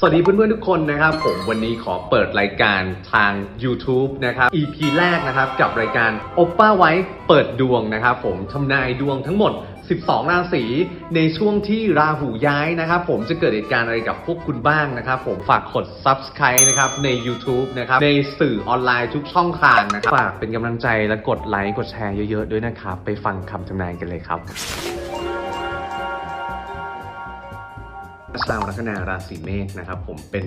สวัสดีเพื่อนๆทุกคนนะครับ ผมวันนี้ขอเปิดรายการทาง YouTube นะครับ EP แรกนะครับกับรายการ o p p a ไว้เปิดดวงนะครับผมทำนายดวงทั้งหมด 12 ราศีในช่วงที่ราหูย้ายนะครับ ผมจะเกิดเหตุการณ์อะไรกับพวกคุณบ้างนะครับ ผมฝากกด Subscribe นะครับใน YouTube นะครับในสื่อออนไลน์ทุกช่องทางนะครับฝากเป็นกำลังใจและกดไลค์กดแชร์เยอะๆด้วยนะครับ ไปฟังคำทำนายกันเลยครับ ชาวลัคนาราศีเมษนะครับผมเป็น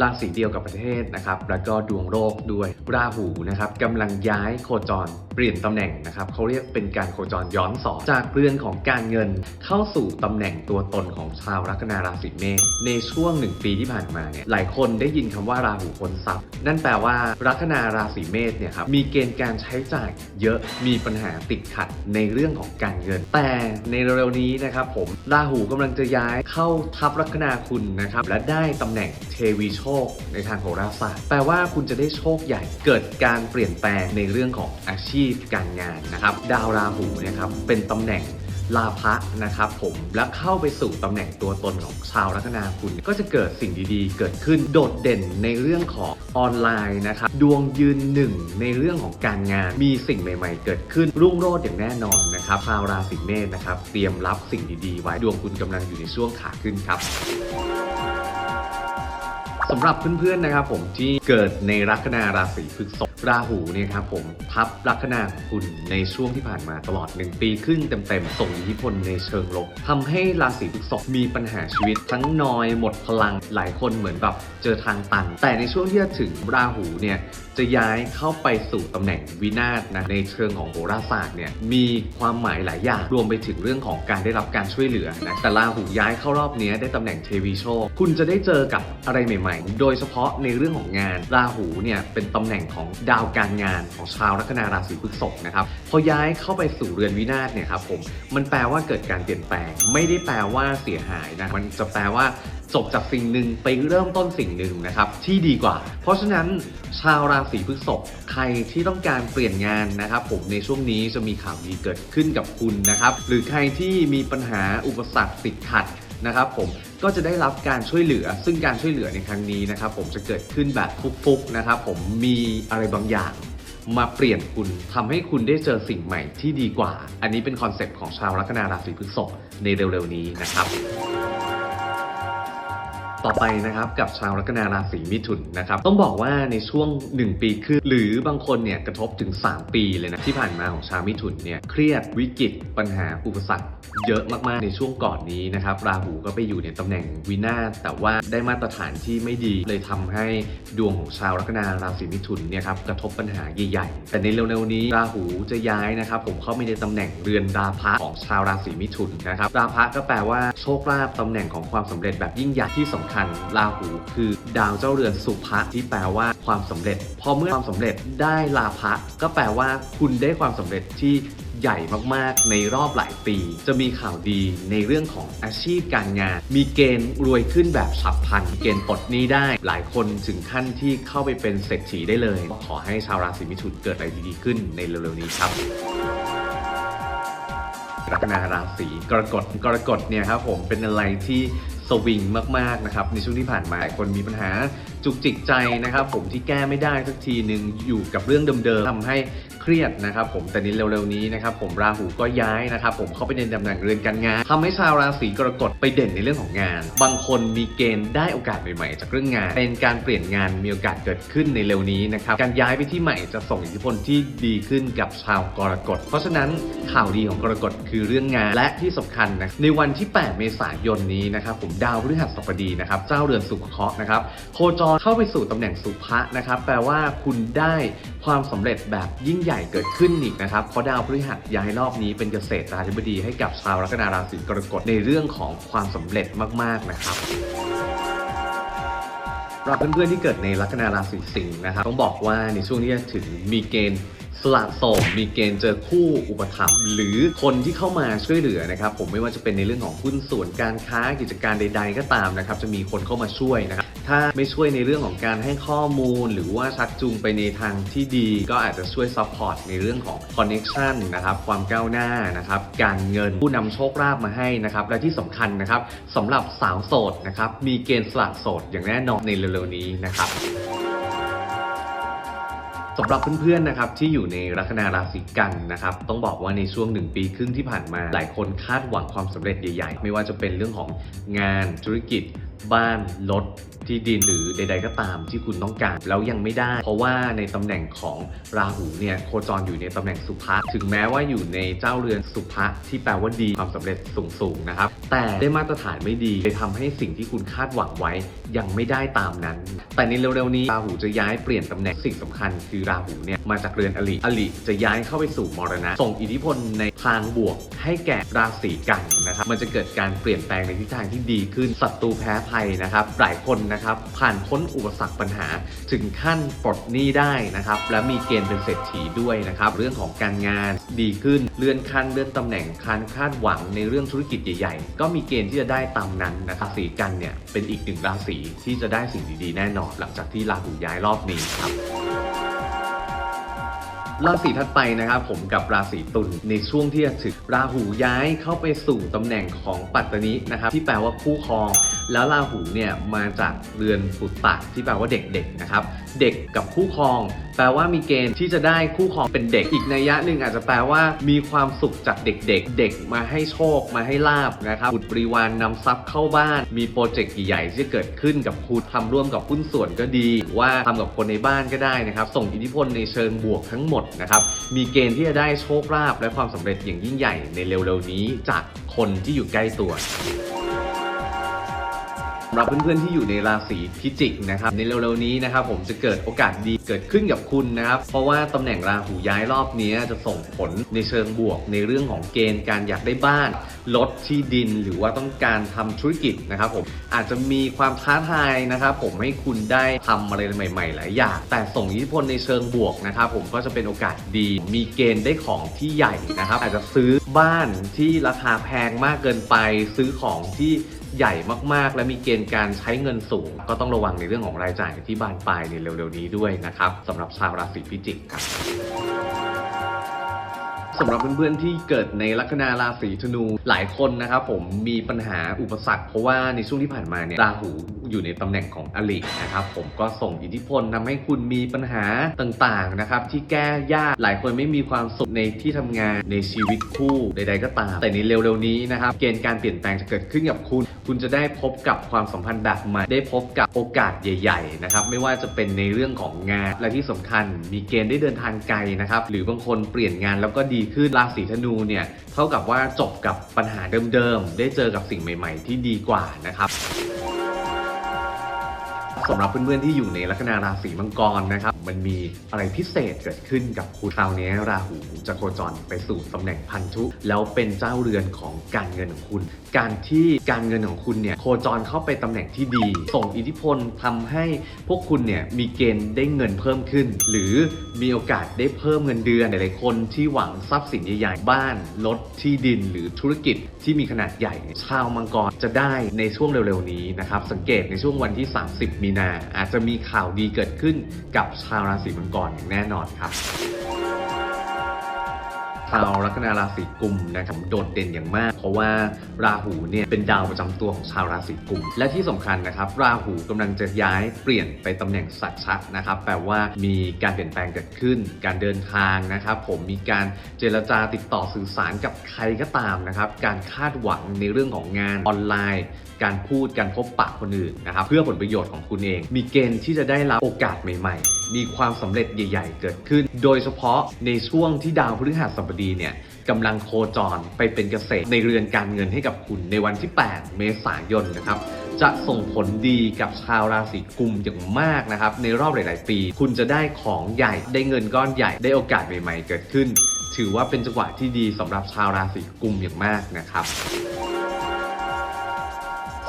ราศีเดียวกับประเทศนะครับแล้วก็ดวงโรคด้วยราหูนะครับกำลังย้ายโคจรเปลี่ยนตำแหน่งนะครับเขาเรียกเป็นการโคจรย้อนสอนจากเรื่อนของการเงินเข้าสู่ตำแหน่งตัวตนของชาวลัคนาราศีเมษในช่วงหนึ่งปีที่ผ่านมาเนี่ยหลายคนได้ยินคำว่าราหูพ้นทรัพย์ นั่นแปลว่าลัคนาราศีเมษเนี่ยครับมีเกณฑ์การใช้จ่ายเยอะมีปัญหาติดขัดในเรื่องของการเงิน แต่ในเร็วๆนี้นะครับผมราหูกำลังจะย้ายเข้าทับลัคนาคุณนะครับและได้ตำแหน่งเทวีโชคในทางโหราศาสตร์แปลว่าคุณจะได้โชคใหญ่เกิดการเปลี่ยนแปลงในเรื่องของอาชีพการงานนะครับดาวราหูนะครับเป็นตำแหน่ง ลาภะนะครับผมและเข้าไปสู่ตำแหน่งตัวตนของชาวลัคนาคุณ ก็จะเกิดสิ่งดีๆ เกิดขึ้นโดดเด่นในเรื่องของออนไลน์นะครับดวงยืนหนึ่งในเรื่องของการงานมีสิ่งใหม่ๆ เกิดขึ้นรุ่งโรจน์อย่างแน่นอนนะครับชาวราศีเมษนะครับเตรียมรับสิ่งดีๆ ไว้ดวงคุณกำลังอยู่ในช่วงขาขึ้นครับสำหรับเพื่อนๆนะครับผมที่เกิดในลัคนาราศีพฤษภ ราหูเนี่ยครับผมทับลัคนาคุณในช่วงที่ผ่านมาตลอด 1 ปีครึ่งเต็มๆ ส่งอิทธิพลในเชิงลบทำให้ราศีพฤษภมีปัญหาชีวิต ทั้งนอยหมดพลังหลายคนเหมือนแบบเจอทางตัน แต่ในช่วงที่จะถึงราหูเนี่ยจะย้ายเข้าไปสู่ตำแหน่งวินาศนะในเชิงของโหราศาสตร์เนี่ยมีความหมายหลายอย่างรวมไปถึงเรื่องของการได้รับการช่วยเหลือนะแต่ราหูย้ายเข้ารอบนี้ได้ตำแหน่งเทวีโชคคุณจะได้เจอกับอะไรใหม่ ๆ โดยเฉพาะในเรื่องของงานราหูเนี่ยเป็นตำแหน่งของดาวการงานของชาวลัคนาราศีพฤษภนะครับพอย้ายเข้าไปสู่เรือนวินาศเนี่ยครับผมมันแปลว่าเกิดการเปลี่ยนแปลง ไม่ได้แปลว่าเสียหายนะมันจะแปลว่าจบจากสิ่งหนึ่งไปเริ่มต้นสิ่งหนึ่งนะครับที่ดีกว่า เพราะฉะนั้นชาวราศีพฤษภใครที่ต้องการเปลี่ยนงานนะครับผมในช่วงนี้จะมีข่าวดีเกิดขึ้นกับคุณนะครับหรือใครที่มีปัญหาอุปสรรคติดขัด นะครับผมก็จะได้รับการช่วยเหลือ ซึ่งการช่วยเหลือในครั้งนี้นะครับผมจะเกิดขึ้นแบบฟุกๆนะครับผมมีอะไรบางอย่างมาเปลี่ยนคุณทำให้คุณได้เจอสิ่งใหม่ที่ดีกว่า อันนี้เป็นคอนเซปต์ของชาวลัคนาราศีพฤษภในเร็วๆนี้นะครับ ต่อไปนะครับกับชาวลัคนาราศีมิถุนนะครับต้องบอกว่าในช่วง 1 ปีขึ้นหรือบางคนเนี่ยกระทบถึง 3 ปีเลยนะที่ผ่านมาของชาวมิถุนเนี่ยเครียดวิกฤตปัญหาอุปสรรคเยอะมากๆในช่วงก่อนนี้นะครับราหูก็ไปอยู่ในตำแหน่งวินาศแต่ว่าได้มาตรฐานที่ไม่ดีเลยทำให้ดวงของชาวลัคนาราศีมิถุนเนี่ยครับกระทบปัญหาใหญ่ๆแต่ในเร็วๆนี้ราหูจะย้ายนะครับผมเข้าไปในตำแหน่งเรือนดาภะของชาวราศีมิถุนนะครับดาภะก็แปลว่าโชคลาภตำแหน่งของความสำเร็จแบบยิ่งใหญ่ที่สำคัญราหูคือดาวเจ้าเรือนสุภะที่แปลว่าความสำเร็จ พอเมื่อความสำเร็จได้ลาภะก็แปลว่าคุณได้ความสำเร็จที่ใหญ่มากๆ ในรอบหลายปี จะมีข่าวดีในเรื่องของอาชีพการงาน มีเกณฑ์รวยขึ้นแบบฉับพลัน เกณฑ์ปลดหนี้ได้ หลายคนถึงขั้นที่เข้าไปเป็นเศรษฐีได้เลย ขอให้ชาวราศีมิถุนเกิดอะไรดีๆขึ้นในเร็วๆนี้ครับลัคนาราศีกรกฎกรกฎเนี่ยครับผมเป็นอะไรที่ สวิงมากๆนะครับในช่วงที่ผ่านมาคนมีปัญหา จุกจิกใจนะครับผมที่แก้ไม่ได้สักทีหนึ่งอยู่กับเรื่องเดิมๆทำให้เครียดนะครับผมแต่ในเร็วๆนี้นะครับผมราหูก็ย้ายนะครับผมเข้าไปในตำแหน่งเรือนการงานทำให้ชาวราศีกรกฎไปเด่นในเรื่องของงาน บางคนมีเกณฑ์ได้โอกาสใหม่ๆ จากเรื่องงาน เป็นการเปลี่ยนงานมีโอกาสเกิดขึ้นในเร็วนี้นะครับการย้ายไปที่ใหม่จะส่งอิทธิพลที่ดีขึ้นกับชาวกรกฎเพราะฉะนั้นข่าวดีของกรกฎคือเรื่องงานและที่สำคัญนะในวันที่ 8 เมษายนนี้นะครับผมดาวพฤหัสบดีนะครับเจ้าเรือนสุขเคราะห์นะครับโคจรเข้าไปสู่ตำแหน่งสุภะนะครับ แปลว่าคุณได้ความสำเร็จแบบยิ่งใหญ่เกิดขึ้นอีกนะครับ เพราะดาวพฤหัสย้ายรอบนี้เป็นเกษตรราธิบดีให้กับชาวลัคนาราศีกรกฎในเรื่องของความสำเร็จมาก ๆ นะครับรับเพื่อนๆที่เกิดในลัคนาราศีสิงห์นะครับต้องบอกว่าในช่วงนี้ถึงมีเกณฑ์สละโสดมีเกณฑ์เจอคู่อุปถัมภ์หรือคนที่เข้ามาช่วยเหลือนะครับ ผมไม่ว่าจะเป็นในเรื่องของหุ้นส่วนการค้ากิจการใด ๆ ก็ตามนะครับ จะมีคนเข้ามาช่วยนะครับ ถ้าไม่ช่วยในเรื่องของการให้ข้อมูล หรือว่าชักจูงไปในทางที่ดี ก็อาจจะช่วยซัพพอร์ตในเรื่องของคอนเน็ชันนะครับความก้าวหน้านะครับการเงินผู้นำโชคลาภมาให้นะครับและที่สำคัญนะครับสำหรับสาวโสดนะครับมีเกณฑ์สละโสดอย่างแน่นอนในเร็วๆนี้นะครับ สำหรับเพื่อนๆนะครับที่อยู่ในลัคนาราศีกันนะครับต้องบอกว่าในช่วงหนึ่งปีครึ่งที่ผ่านมา หลายคนคาดหวังความสำเร็จใหญ่ๆ ไม่ว่าจะเป็นเรื่องของงานธุรกิจ บ้านรถที่ดินหรือใด ๆ ก็ตามที่คุณต้องการ แล้วยังไม่ได้ เพราะว่าในตำแหน่งของราหูเนี่ยโคจรอยู่ในตำแหน่งสุภะถึงแม้ว่าอยู่ในเจ้าเรือนสุภะที่แปลว่าดีความสำเร็จสูงๆนะครับแต่ได้มาตรฐานไม่ดีเลยทำให้สิ่งที่คุณคาดหวังไว้ ยังไม่ได้ตามนั้น แต่ในเร็วๆนี้ราหูจะย้ายเปลี่ยนตำแหน่งสิ่งสำคัญคือราหูเนี่ยมาจากเรือนอลิอลิจะย้ายเข้าไปสู่มรณะ ส่งอิทธิพลในทางบวกให้แก่ราศีกันนะครับ มันจะเกิดการเปลี่ยนแปลงในทิศทางที่ดีขึ้นศัตรูแพ้ภัยนะครับ หลายคนนะครับผ่านพ้นอุปสรรคปัญหาถึงขั้นปลดหนี้ได้นะครับ และมีเกณฑ์เป็นเศรษฐีด้วยนะครับ เรื่องของการงานดีขึ้นเลื่อนขั้นเลื่อนตำแหน่งการคาดหวังในเรื่องธุรกิจใหญ่ๆ ก็มีเกณฑ์ที่จะได้ตามนั้นนะครับราศีกันเนี่ยเป็นอีกหนึ่งราศีที่จะได้สิ่งดีๆแน่นอน หลังจากที่ราหูย้ายรอบนี้ครับ ราศีถัดไปนะครับผมกับราศีตุลในช่วงที่จะถึงราหูย้ายเข้าไปสู่ตำแหน่งของปัตตนินะครับที่แปลว่าคู่ครอง แล้วราหูเนี่ยมาจากเรือนปุตตะที่แปลว่าเด็กๆนะครับเด็กกับคู่ครอง แปลว่ามีเกณฑ์ที่จะได้คู่ครองเป็นเด็กอีกนัยยะหนึ่งอาจจะแปลว่ามีความสุขจากเด็กๆ เด็กมาให้โชคมาให้ลาบนะครับบุตรบริวารนนำทรัพย์เข้าบ้าน มีโปรเจกต์ใหญ่ๆที่เกิดขึ้นกับคุณทำร่วมกับหุ้นส่วนก็ดี ว่าทำกับคนในบ้านก็ได้นะครับส่งอิทธิพลในเชิงบวกทั้งหมดนะครับมีเกณฑ์ที่จะได้โชคลาภและความสำเร็จอย่างยิ่งใหญ่ในเร็วๆนี้จากคนที่อยู่ใกล้ตัว สำหรับเพื่อนๆที่อยู่ในราศีพิจิกนะครับในเร็วๆนี้นะครับผมจะเกิดโอกาสดีเกิดขึ้นกับคุณนะครับเพราะว่าตำแหน่งราหูย้ายรอบนี้จะส่งผลในเชิงบวก ในเรื่องของเกณฑ์การอยากได้บ้านรถที่ดินหรือว่าต้องการทำธุรกิจนะครับผมอาจจะมีความท้าทายนะครับผมให้คุณได้ทำอะไรใหม่ ๆ หลายอย่าง แต่ส่งอิทธิพลในเชิงบวกนะครับผมก็จะเป็นโอกาสดี มีเกณฑ์ได้ของที่ใหญ่นะครับอาจจะซื้อบ้านที่ราคาแพงมากเกินไปซื้อของที่ ใหญ่มากๆ และมีเกณฑ์การใช้เงินสูง ก็ต้องระวังในเรื่องของรายจ่ายที่บานปลายในเร็วๆนี้ด้วยนะครับสำหรับชาวราศีพิจิกครับ สำหรับเพื่อนๆที่เกิดในลัคนาราศีธนูหลายคนนะครับผมมีปัญหาอุปสรรคเพราะว่าในช่วงที่ผ่านมาเนี่ยราหูอยู่ในตำแหน่งของอลินะครับผมก็ส่งอิทธิพลทำให้คุณมีปัญหาต่างๆนะครับที่แก้ยากหลายคนไม่มีความสุขในที่ทำงานในชีวิตคู่ใดๆก็ตาม แต่ในเร็วๆนี้นะครับเกณฑ์การเปลี่ยนแปลงจะเกิดขึ้นกับคุณ คุณจะได้พบกับความสัมพันธ์แบบใหม่ได้พบกับโอกาสใหญ่ๆนะครับไม่ว่าจะเป็นในเรื่องของงานและที่สำคัญ มีเกณฑ์ได้เดินทางไกลนะครับหรือบางคนเปลี่ยนงานแล้วก็ดีขึ้นราศีธนูเนี่ยเท่ากับว่าจบกับปัญหาเดิมๆ ได้เจอกับสิ่งใหม่ ๆ ที่ดีกว่านะครับ สำหรับเพื่อนๆที่อยู่ในลัคนาราศีมังกรนะครับ มันมีอะไรพิเศษเกิดขึ้นกับคุณคราวนี้ราหูจะโคจรไปสู่ตำแหน่งพันธุ แล้วเป็นเจ้าเรือนของการเงินของคุณ การที่การเงินของคุณเนี่ยโคจรเข้าไปตำแหน่งที่ดี ส่งอิทธิพลทำให้พวกคุณเนี่ยมีเกณฑ์ได้เงินเพิ่มขึ้น หรือมีโอกาสได้เพิ่มเงินเดือนหลายๆคนที่หวังทรัพย์สินใหญ่ๆบ้านรถที่ดินหรือธุรกิจที่มีขนาดใหญ่ชาวมังกรจะได้ในช่วงเร็วๆนี้นะครับสังเกตในช่วงวันที่ 30 มีนาอาจจะมีข่าวดีเกิดขึ้นกับชาวราศีมังกรอย่างแน่นอนครับชาวลัคนาราศีกุมนะครับโดดเด่นอย่างมาก เพราะว่าราหูเนี่ยเป็นดาวประจำตัวของชาวราศีกุม และที่สำคัญนะครับ ราหูกำลังจะย้ายเปลี่ยนไปตำแหน่งสัตว์ชัดนะครับ แปลว่ามีการเปลี่ยนแปลงเกิดขึ้น การเดินทางนะครับ ผมมีการเจรจาติดต่อสื่อสารกับใครก็ตามนะครับ การคาดหวังในเรื่องของงานออนไลน์ การพูดการพบปะคนอื่นนะครับเพื่อผลประโยชน์ของคุณเอง มีเกณฑ์ที่จะได้รับโอกาสใหม่ ๆ มีความสำเร็จใหญ่ ๆ เกิดขึ้น โดยเฉพาะในช่วงที่ดาวพฤหัสบดีเนี่ยกำลังโคจรไปเป็นเกษตรในเรือนการเงินให้กับคุณในวันที่ 8 เมษายนนะครับจะส่งผลดีกับชาวราศีกุมอย่างมากนะครับ ในรอบหลาย ๆ ปี คุณจะได้ของใหญ่ได้เงินก้อนใหญ่ได้โอกาสใหม่ ๆ เกิดขึ้น ถือว่าเป็นจังหวะที่ดีสำหรับชาวราศีกุมอย่างมากนะครับ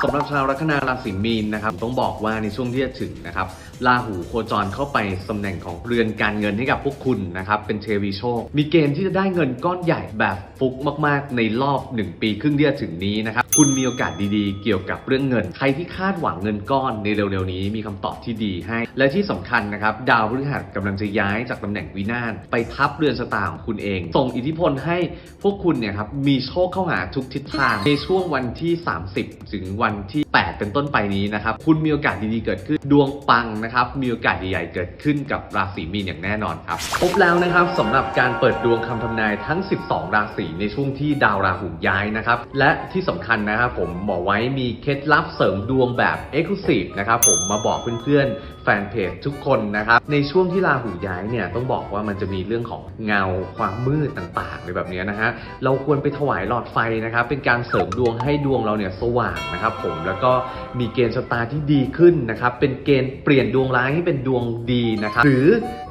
สำหรับชาวลัคนาราศีมีนนะครับต้องบอกว่าในช่วงที่จะถึงนะครับราหูโคจรเข้าไปตำแหน่งของเรือนการเงินให้กับพวกคุณนะครับเป็นเทวีโชค มีเกณฑ์ที่จะได้เงินก้อนใหญ่แบบฟุกมากๆ ในรอบ 1 ปีครึ่งที่จะถึงนี้นะครับคุณมีโอกาสดีๆ เกี่ยวกับเรื่องเงิน ใครที่คาดหวังเงินก้อนในเร็วๆนี้มีคำตอบที่ดีให้ และที่สำคัญนะครับดาวพฤหัสกำลังจะย้ายจากตำแหน่งวินาศไปทับเรือนชะตาของคุณเอง ส่งอิทธิพลให้พวกคุณเนี่ยครับมีโชคเข้าหาทุกทิศทางในช่วงวันที่ 30 ถึงวันที่ 8 เป็นต้นไปนี้นะครับ คุณมีโอกาสดีๆเกิดขึ้น ดวงปังนะครับ มีโอกาสใหญ่ๆเกิดขึ้นกับราศีมีนอย่างแน่นอนครับพบแล้วนะครับสำหรับการเปิดดวงคำทำนายทั้ง 12 ราศีในช่วงที่ดาวราหูย้ายนะครับ และที่สำคัญนะครับผมบอกไว้มีเคล็ดลับเสริมดวงแบบ e x c l u s i v e นะครับผมมาบอกเพื่อนๆแฟนเพจทุกคนนะครับ ในช่วงที่ราหูย้ายเนี่ยต้องบอกว่ามันจะมีเรื่องของเงาความมืดต่างๆในแบบนี้นะฮะเราควรไปถวายหลอดไฟนะครับเป็นการเสริมดวงให้ดวงเราเนี่ยสว่างนะครับผมแล้วก็มีเกณฑ์ชะตาที่ดีขึ้นนะครับเป็นเกณฑ์เปลี่ยนดวงร้ายให้เป็นดวงดีนะครับหรือ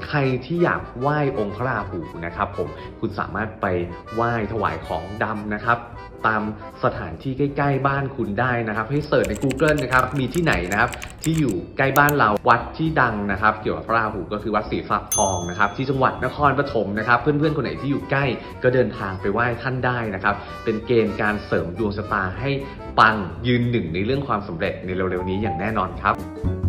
ใครที่อยากไหว้องค์พระราหูนะครับผมคุณสามารถไปไหว้ถวายของดำนะครับตามสถานที่ใกล้ๆบ้านคุณได้นะครับ ให้เสิร์ชใน Google นะครับมีที่ไหนนะครับที่อยู่ใกล้บ้านเราวัดที่ดังนะครับ เกี่ยวกับพระราหูก็คือวัดศรีฝักทองนะครับ ที่จังหวัดนครปฐมนะครับ เพื่อนๆคนไหนที่อยู่ใกล้ก็เดินทางไปไหว้ท่านได้นะครับ เป็นเกณฑ์การเสริมดวงชะตาให้ปังยืนหนึ่งในเรื่องความสำเร็จร็จในเร็วๆนี้อย่างแน่นอนครับ